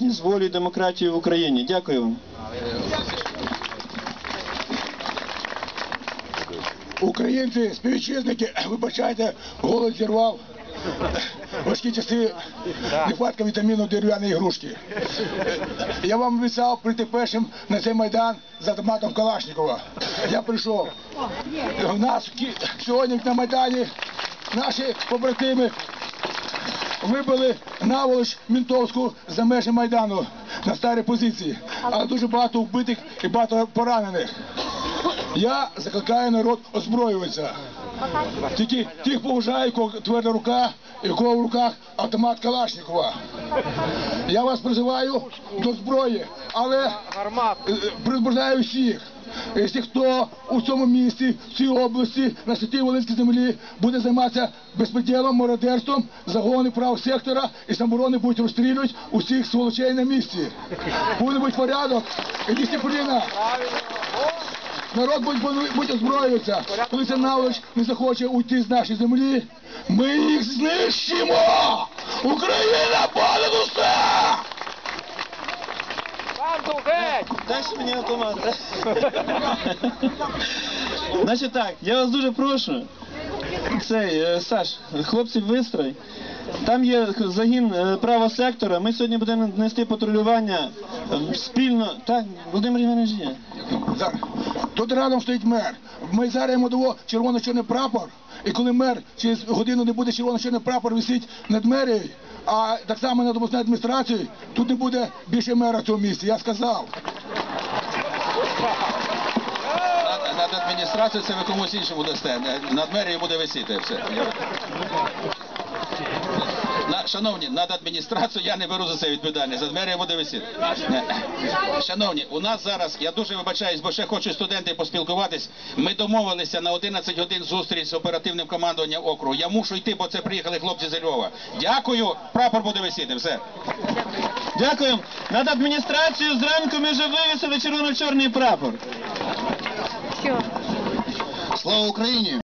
з волі демократії в Україні. Дякую вам. Українці, співвітчизники, вибачайте, голод зірвав. Важкі часи, нехватка вітаміну дерев'яної ігрушки. Я вам обіцяв прийти першим на цей майдан з автоматом Калашникова. Я прийшов. У нас сьогодні на майдані наші побратими вибили наволоч Мінтовську за межі Майдану на старій позиції. Але дуже багато вбитих і багато поранених. Я закликаю народ озброюватися. Тільки тих поважаю, кого тверда рука, і кого в руках автомат Калашникова. Я вас призиваю до зброї, але е, призбуждаю всіх. Якщо хто у цьому місті, в цій області, на святій Волинській землі буде займатися безпреділом, мародерством, загони прав сектора і самоборони будуть розстрілювати усіх сволочей на місці. Буде бути порядок і дисципліна. Народ буде озброюватися. Коли ця наволоч не захоче уйти з нашої землі, ми їх знищимо! Україна понад усе! Банду геть! Дайте мені автомат. Значить так, я вас дуже прошу. Цей, е, Саш, хлопці вистрой. Там є загін е, правого сектора. Ми сьогодні будемо нести патрулювання е, спільно. Так, Володимир Іванович є. Тут рядом стоїть мер. Ми зараз йому дамо червоно-чорний прапор. І коли мер через годину не буде червоно-чорний прапор висить над мерією, а так само над обласною адміністрацією, тут не буде більше мера в цьому місці. Я сказав. Над, над адміністрацією це ви комусь іншому дасте. Над мерією буде висіти все. На, шановні, над адміністрацією я не беру за це відповідальність. Над мерією буде висіти. Шановні, у нас зараз, я дуже вибачаюсь, бо ще хочуть студенти поспілкуватись. Ми домовилися на 11 годин зустріч з оперативним командуванням округу. Я мушу йти, бо це приїхали хлопці з Львова. Дякую, прапор буде висіти. Все. Дякую. Над адміністрацією зранку ми вже вивісили червоно-чорний прапор. Слава Україні!